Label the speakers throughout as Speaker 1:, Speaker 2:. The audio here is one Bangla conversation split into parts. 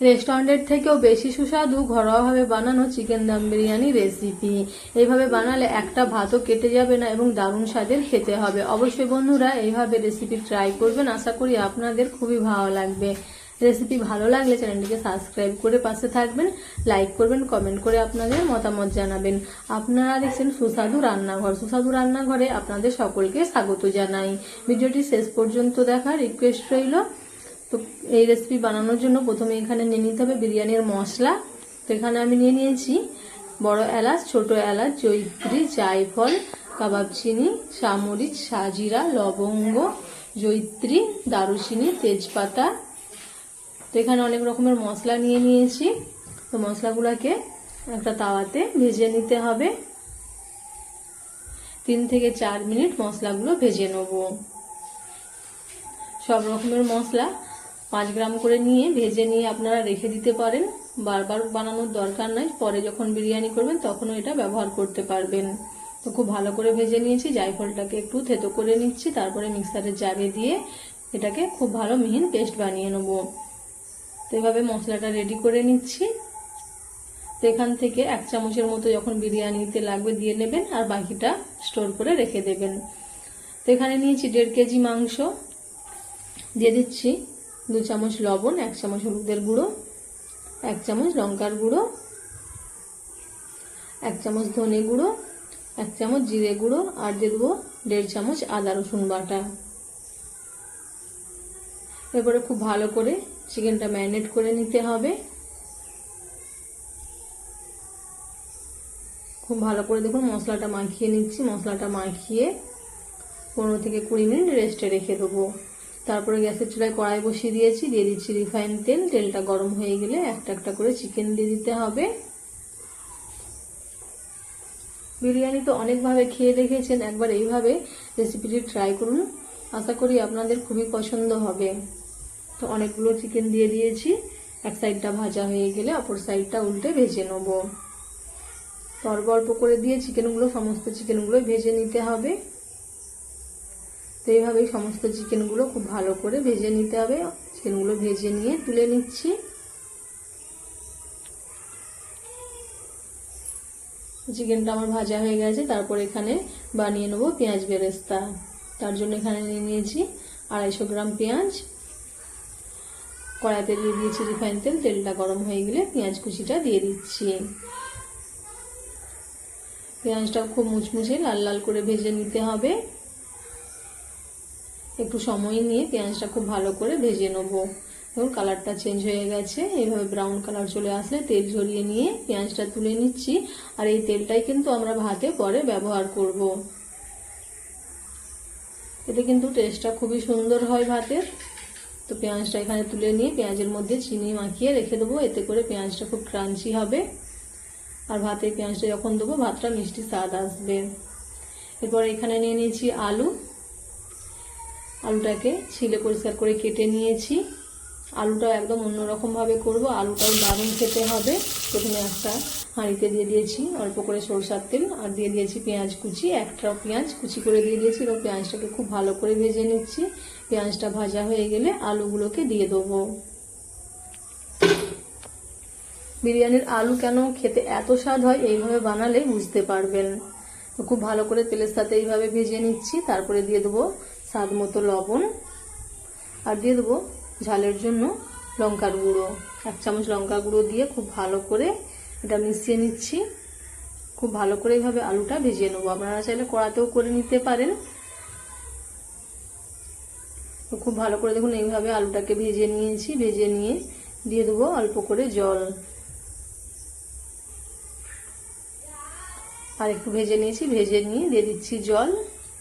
Speaker 1: রেস্টুরেন্টের থেকেও বেশি সুস্বাদু, ঘরোয়াভাবে বানানো চিকেন দম বিরিয়ানি রেসিপি এইভাবে বানালে একটা ভাতও কেটে যাবে না এবং দারুণ স্বাদের খেতে হবে। অবশ্যই বন্ধুরা, এইভাবে রেসিপি ট্রাই করবেন, আশা করি আপনাদের খুবই ভালো লাগবে। রেসিপি ভালো লাগলে চ্যানেলটিকে সাবস্ক্রাইব করে পাশে থাকবেন লাইক করবেন কমেন্ট করে আপনাদের মতামত জানাবেন। আপনারা দেখছেন সুস্বাদু রান্নাঘর। সুস্বাদু রান্নাঘরে আপনাদের সকলকে স্বাগত জানাই। ভিডিওটি শেষ পর্যন্ত দেখার রিকোয়েস্ট রইল। তো এই রেসিপি বানানোর জন্য প্রথমে এখানে নিয়ে নিতে হবে বিরিয়ানির মশলা। তো এখানে আমি নিয়ে নিয়েছি বড় এলাচ, ছোট এলাচ জৈত্রী জায়ফল, কাবাব চিনি সামরিচ সাজিরা লবঙ্গ জৈত্রী দারুচিনি, তেজপাতা। তো এখানে অনেক রকমের মশলা নিয়ে নিয়েছি। তো মশলাগুলোকে একটা তাওয়াতে ভেজে নিতে হবে। তিন থেকে চার মিনিট মশলাগুলো ভেজে নেব। সব রকমের মশলা পাঁচ গ্রাম করে নিয়ে ভেজে নিয়ে আপনারা রেখে দিতে পারেন। বারবার বানানোর দরকার নাই। পরে যখন বিরিয়ানি করবেন, তখনও এটা ব্যবহার করতে পারবেন। তো খুব ভালো করে ভেজে নিয়েছি। জায়ফলটাকে একটু থেতো করে নিচ্ছি। তারপরে মিক্সারের জারে দিয়ে এটাকে খুব ভালো মিহিন পেস্ট বানিয়ে নেব। তো এভাবে মশলাটা রেডি করে নিচ্ছি। তো এখান থেকে এক চামচের মতো যখন বিরিয়ানিতে লাগবে দিয়ে নেবেন আর বাকিটা স্টোর করে রেখে দেবেন। তো এখানে নিয়েছি দেড় কেজি মাংস। দিয়ে দিচ্ছি। দু চামচ লবণ, এক চামচ হলুদের গুঁড়ো, এক চামচ লঙ্কার গুঁড়ো, এক চামচ ধনে গুঁড়ো, এক চামচ জিরে গুঁড়ো আর দিয়ে দেবো দেড় চামচ আদা রসুন বাটা। এরপরে খুব ভালো করে চিকেনটা ম্যারিনেট করে নিতে হবে। খুব ভালো করে দেখুন মশলাটা মাখিয়ে নিচ্ছি। মশলাটা মাখিয়ে পনেরো থেকে কুড়ি মিনিট রেস্টে রেখে দেবো। তারপরে গ্যাসের চুলায় কড়াই বসিয়ে দিয়েছি, দিয়ে দিচ্ছি রিফাইন তেল। তেলটা গরম হয়ে গেলে একটা একটা করে চিকেন দিয়ে দিতে হবে। বিরিয়ানি তো অনেকভাবে খেয়ে দেখেছেন, একবার এইভাবে রেসিপিটি ট্রাই করুন। আশা করি আপনাদের খুবই পছন্দ হবে। তো অনেকগুলো চিকেন দিয়ে দিয়েছি, এক সাইডটা ভাজা হয়ে গেলে অপর সাইডটা উল্টে ভেজে নেব। অল্প অল্প করে দিয়ে চিকেনগুলো, সমস্ত চিকেনগুলো ভেজে নিতে হবে। তো এইভাবেই সমস্ত চিকেনগুলো খুব ভালো করে ভেজে নিতে হবে। চিকেনগুলো ভেজে নিয়ে তুলে নিচ্ছি। চিকেনটা আমার ভাজা হয়ে গেছে, তারপর এখানে বানিয়ে নেব পেঁয়াজ বেরেস্তা। তার জন্য এখানে নিয়ে নিয়েছি আড়াইশো গ্রাম পেঁয়াজ। কড়াইতে দিয়ে দিয়েছি রিফাইন তেল, তেলটা গরম হয়ে গেলে পেঁয়াজ কুচিটা দিয়ে দিচ্ছি। পেঁয়াজটা খুব মুচমুচে লাল লাল করে ভেজে নিতে হবে। একটু সময় নিয়ে পেঁয়াজটা খুব ভালো করে ভেজে নেব। ধরুন কালারটা চেঞ্জ হয়ে গেছে। এইভাবে ব্রাউন কালার চলে আসলে তেল ঝরিয়ে নিয়ে পেঁয়াজটা তুলে নিচ্ছি। আর এই তেলটাই কিন্তু আমরা ভাতে পরে ব্যবহার করব। এতে কিন্তু টেস্টটা খুবই সুন্দর হয় ভাতের তো পেঁয়াজটা এখানে তুলে নিয়ে পেঁয়াজের মধ্যে চিনি মাখিয়ে রেখে দেবো। এতে করে পেঁয়াজটা খুব ক্রাঞ্চি হবে। আর ভাতে পেঁয়াজটা যখন দেবো, ভাতটা মিষ্টি স্বাদ আসবে। এরপর এখানে নিয়ে নিয়েছি আলু। আলুটাকে ছিলে পরিষ্কার করে কেটে নিয়েছি। আলুটা একদম অন্যরকমভাবে করব। আলুটাও দারুণ খেতে হবে। প্রথমে একটা হাঁড়িতে দিয়ে দিয়েছি অল্প করে সরষার তেল আর দিয়ে দিয়েছি পেঁয়াজ কুচি। একটা পেঁয়াজ কুচি করে দিয়ে দিয়েছি এবং পেঁয়াজটাকে খুব ভালো করে ভেজে নিচ্ছি। পেঁয়াজটা ভাজা হয়ে গেলে আলুগুলোকে দিয়ে দেবো। বিরিয়ানির আলু কেন খেতে এত স্বাদ হয় এইভাবে বানালে বুঝতে পারবেন। খুব ভালো করে তেলের সাথে এইভাবে ভেজে নিচ্ছি। তারপরে দিয়ে দেবো স্বাদ মতো লবণ। আর দিয়ে দেবো ঝালের জন্য লঙ্কার গুঁড়ো। এক চামচ লঙ্কা গুঁড়ো দিয়ে খুব ভালো করে এটা মিশিয়ে নিচ্ছি। খুব ভালো করে এইভাবে আলুটা ভেজে নেব। আপনারা চাইলে কড়াতেও করে নিতে পারেন। খুব ভালো করে দেখুন এইভাবে আলুটাকে ভেজে নিয়েছি, ভেজে নিয়ে দিয়ে দেবো অল্প করে জল। আর একটু ভেজে নিয়েছি, ভেজে নিয়ে দিয়ে দিচ্ছি জল।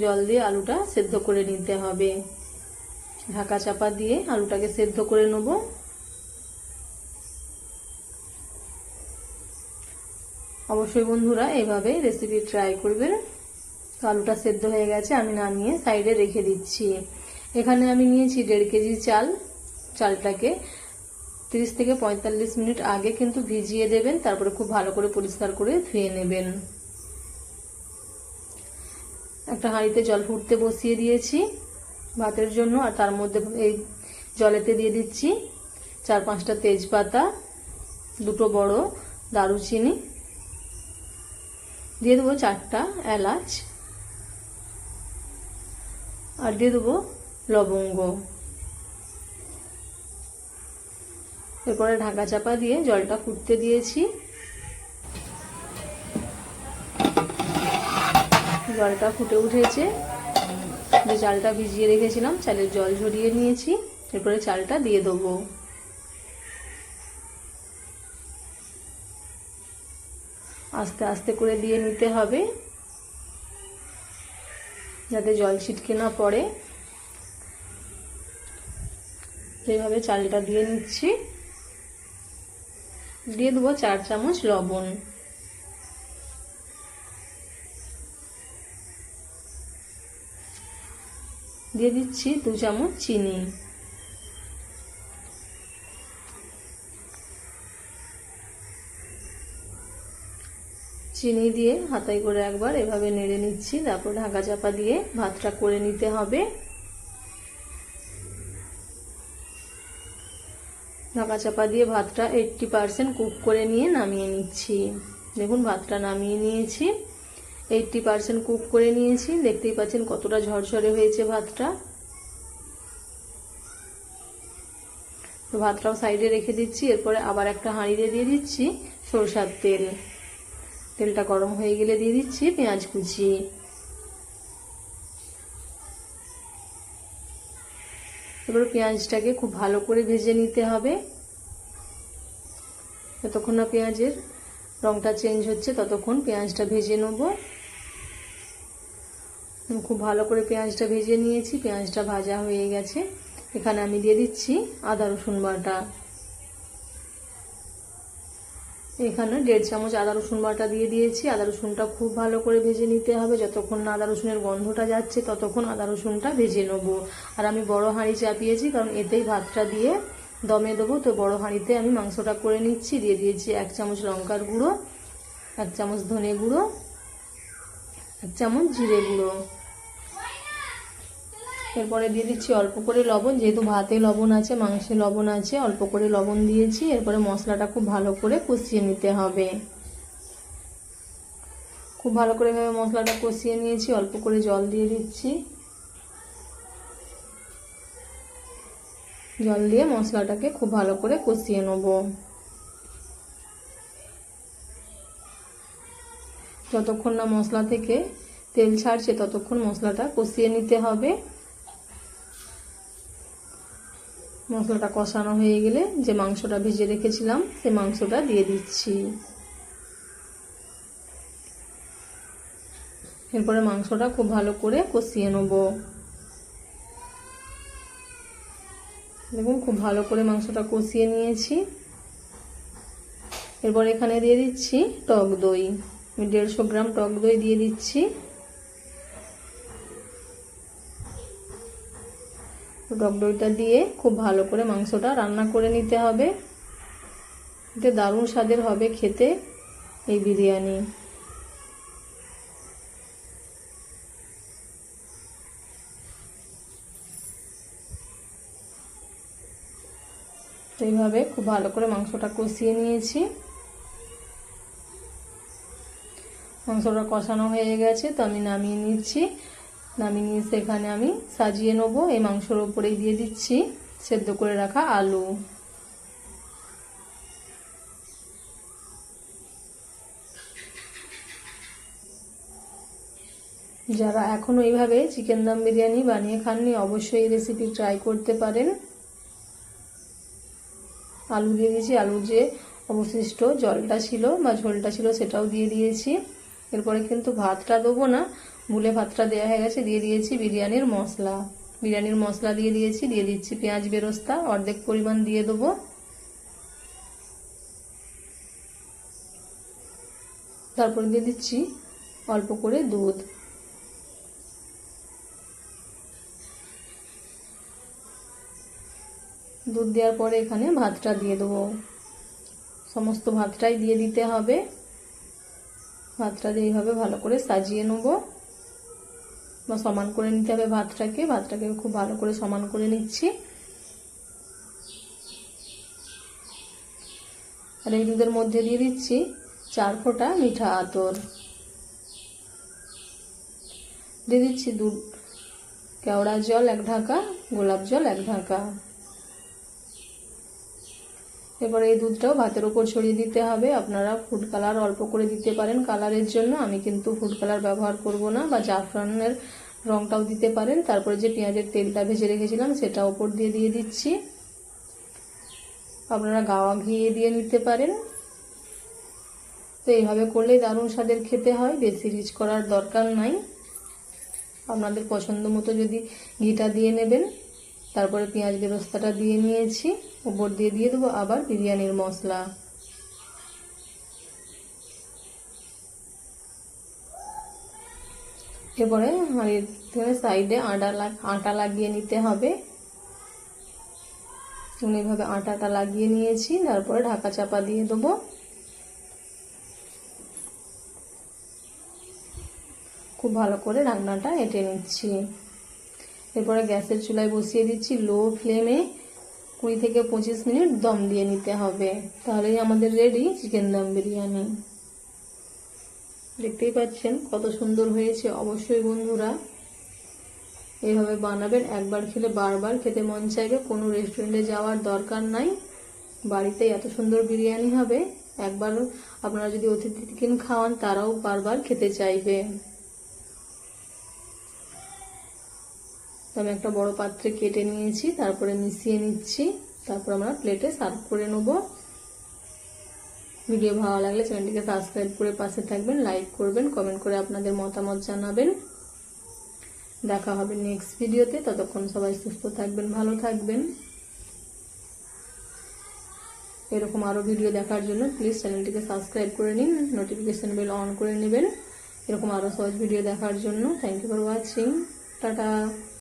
Speaker 1: জল দিয়ে আলুটা সেদ্ধ করে নিতে হবে। ঢাকা চাপা দিয়ে আলুটাকে সেদ্ধ করে নেব। অবশ্যই বন্ধুরা এভাবে রেসিপি ট্রাই করবেন। তো আলুটা সেদ্ধ হয়ে গেছে, আমি নামিয়ে সাইডে রেখে দিচ্ছি। এখানে আমি নিয়েছি দেড় কেজি চাল। চালটাকে তিরিশ থেকে পঁয়তাল্লিশ মিনিট আগে কিন্তু ভিজিয়ে দেবেন, তারপরে খুব ভালো করে পরিষ্কার করে ধুয়ে নেবেন। একটা হাঁড়িতে জল ফুটতে বসিয়ে দিয়েছি ভাতের জন্য, আর তার মধ্যে এই জলেতে দিয়ে দিচ্ছি চার পাঁচটা তেজপাতা, দুটো বড় দারুচিনি, দিয়ে দেবো চারটা এলাচ, আর দিয়ে দেবো লবঙ্গ। এরপরে ঢাকা চাপা দিয়ে জলটা ফুটতে দিয়েছি। জলটা ফুটে উঠেছে। যে চালটা ভিজিয়ে রেখেছিলাম, চালের জল ঝরিয়ে নিয়েছি। এরপরে চালটা দিয়ে দেবো। আস্তে আস্তে করে দিয়ে নিতে হবে। যাতে জল ছিটকে না পড়ে। এইভাবে চালটা দিয়ে নিচ্ছি। দিয়ে দেবো চার চামচ লবণ। দিয়ে দিচ্ছি দু চামচ চিনি। চিনি দিয়ে হাতাই করে একবার এভাবে নেড়ে নিচ্ছি, তারপর ঢাকা চাপা দিয়ে ভাতটা করে নিতে হবে। ঢাকা চাপা দিয়ে ভাতটা এইটটি পারসেন্ট কুক করে নিয়ে নামিয়ে নিচ্ছি। দেখুন, ভাতটা নামিয়ে নিয়েছি। এইটটি পারসেন্ট কুক করে নিয়েছি। দেখতেই পাচ্ছেন কতটা ঝরঝরে হয়েছে ভাতটা। তো ভাতটাও সাইডে রেখে দিচ্ছি, এরপরে আবার একটা হাঁড়িতে দিয়ে দিচ্ছি সরষার তেল। তেলটা গরম হয়ে গেলে দিয়ে দিচ্ছি পেঁয়াজ কুচি। এবার পেঁয়াজটাকে খুব ভালো করে ভেজে নিতে হবে। যতক্ষণ না পেঁয়াজের রংটা চেঞ্জ হচ্ছে, ততক্ষণ পেঁয়াজটা ভেজে নেব। খুব ভালো করে পেঁয়াজটা ভেজে নিয়েছি। পেঁয়াজটা ভাজা হয়ে গেছে। এখানে আমি দিয়ে দিচ্ছি আদা, রসুন বাটা। এখানে দেড় চামচ আদা, রসুন বাটা দিয়ে দিয়েছি। আদা, রসুনটা খুব ভালো করে ভেজে নিতে হবে। যতক্ষণ না আদা, রসুনের গন্ধটা যাচ্ছে, ততক্ষণ আদা, রসুনটা ভেজে নেব। আর আমি বড় হাঁড়ি চাপিয়েছি, কারণ এতেই ভাতটা দিয়ে দমে দেবো। তো বড় হাঁড়িতে আমি মাংসটা করে নিচ্ছি। দিয়ে দিয়েছি এক চামচ লঙ্কার গুঁড়ো, এক চামচ ধনে গুঁড়ো চামচ জিরে গুঁড়ো। এরপরে দিয়ে দিচ্ছি অল্প করে লবণ, যেহেতু ভাতে লবণ আছে, মাংসে লবণ আছে, অল্প করে লবণ দিয়েছি। এরপরে মশলাটা খুব ভালো করে কষিয়ে নিতে হবে। খুব ভালো করে এভাবে মশলাটা কষিয়ে নিয়েছি, অল্প করে জল দিয়ে দিচ্ছি। জল দিয়ে মশলাটাকে খুব ভালো করে কষিয়ে নেব। যতক্ষণ না মশলা থেকে তেল ছাড়ছে, ততক্ষণ মশলাটা কষিয়ে নিতে হবে। মশলাটা কষানো হয়ে গেলে যে মাংসটা ভেজে রেখেছিলাম, সে মাংসটা দিয়ে দিচ্ছি। এরপরে মাংসটা খুব ভালো করে কষিয়ে নেব। দেখুন, খুব ভালো করে মাংসটা কষিয়ে নিয়েছি। এরপর এখানে দিয়ে দিচ্ছি টক দই। আমি দেড়শো গ্রাম টক দই দিয়ে দিচ্ছি। টক দইটা দিয়ে খুব ভালো করে মাংসটা রান্না করে নিতে হবে। এতে দারুণ স্বাদের হবে খেতে এই বিরিয়ানি। এইভাবে খুব ভালো করে মাংসটা কষিয়ে নিয়েছি। মাংসটা কষানো হয়ে গেছে, তো আমি নামিয়ে নিচ্ছি। নামিয়ে নিয়ে সেখানে আমি সাজিয়ে নেব। এই মাংসর ওপরেই দিয়ে দিচ্ছি সেদ্ধ করে রাখা আলু। যারা এখনও এইভাবে চিকেন দম বিরিয়ানি বানিয়ে খাননি, অবশ্যই এই রেসিপি ট্রাই করতে পারেন। আলু দিয়ে দিয়েছি। আলুর যে অবশিষ্ট জলটা ছিল বা ঝোলটা ছিল, সেটাও দিয়ে দিয়েছি। এরপরে কিন্তু ভাতটা দেবো না। ভুলে ভাতটা দেওয়া হয়ে গেছে, দিয়ে দিয়েছি বিরিয়ানির মশলা। বিরিয়ানির মশলা দিয়ে দিয়েছি, দিয়ে দিচ্ছি পেঁয়াজ বেরোস্তা, অর্ধেক পরিমাণ দিয়ে দেবো। তারপর দিয়ে দিচ্ছি অল্প করে দুধ। দুধ দেওয়ার পরে এখানে ভাতটা দিয়ে দেবো। সমস্ত ভাতটাই দিয়ে দিতে হবে। ভাতটা দিয়ে এইভাবে ভালো করে সাজিয়ে নেব বা সমান করে নিতে হবে ভাতটাকে। ভাতটাকে খুব ভালো করে সমান করে নিচ্ছি। আর এই দুধের মধ্যে দিয়ে দিচ্ছি চার ফোঁটা মিঠা আতর। দিয়ে দিচ্ছি দুধ, কেওড়া জল এক ঢাকা, গোলাপ জল এক ঢাকা। এবার এই দুধটাও ভাতের উপর ছড়িয়ে দিতে হবে। আপনারা ফুড কালার অল্প করে দিতে পারেন। কালারের জন্য আমি কিন্তু ফুড কালার ব্যবহার করব না বা জাফরানের রংটাও দিতে পারেন। তারপরে যে পেঁয়াজের তেলটা ভেজে রেখেছিলাম সেটা ওপর দিয়ে দিয়ে দিচ্ছি। আপনারা গাওয়া ঘি দিয়ে নিতে পারেন। তো এইভাবে করলেই দারুণ স্বাদের খেতে হয়। বেশি রিচ করার দরকার নাই। আপনাদের পছন্দ মতো যদি ঘিটা দিয়ে নেবেন। তারপরে পেঁয়াজ বেরস্তাটা দিয়ে নিয়েছি, উপর দিয়ে দিয়ে দেবো আবার বিরিয়ানির মশলা। এরপরে হাঁড়ির সাইডে আটা আটা লাগিয়ে নিতে হবে। এইভাবে আটাটা লাগিয়ে নিয়েছি, তারপরে ঢাকা চাপা দিয়ে দেবো। খুব ভালো করে রান্নাটা এঁটে নিচ্ছি। এরপরে গ্যাসের চুলায় বসিয়ে দিচ্ছি লো ফ্লেমে কুড়ি থেকে পঁচিশ মিনিট দম দিয়ে নিতে হবে। তাহলেই আমাদের রেডি চিকেন দম বিরিয়ানি। দেখতেই পাচ্ছেন কত সুন্দর হয়েছে। অবশ্যই বন্ধুরা এইভাবে বানাবেন। একবার খেলে বারবার খেতে মন চাইবে। কোনো রেস্টুরেন্টে যাওয়ার দরকার নাই। বাড়িতে এত সুন্দর বিরিয়ানি হবে। একবার আপনারা যদি অতিথি অতিথিকে খাওয়ান, তারাও বারবার খেতে চাইবে। তো আমি একটা বড় পাত্রে কেটে নিয়েছি, তারপরে মিশিয়ে নিচ্ছি। তারপর আমরা প্লেটে সার্ভ করে নেব। ভিডিও ভালো লাগলে চ্যানেলটিকে সাবস্ক্রাইব করে পাশে থাকবেন, লাইক করবেন, কমেন্ট করে আপনাদের মতামত জানাবেন। দেখা হবে নেক্সট ভিডিওতে। ততক্ষণ সবাই সুস্থ থাকবেন, ভালো থাকবেন। এরকম আরও ভিডিও দেখার জন্য প্লিজ চ্যানেলটিকে সাবস্ক্রাইব করে নিন নোটিফিকেশান বেল অন করে নেবেন। এরকম আরও সহজ ভিডিও দেখার জন্য thank you for watching tata.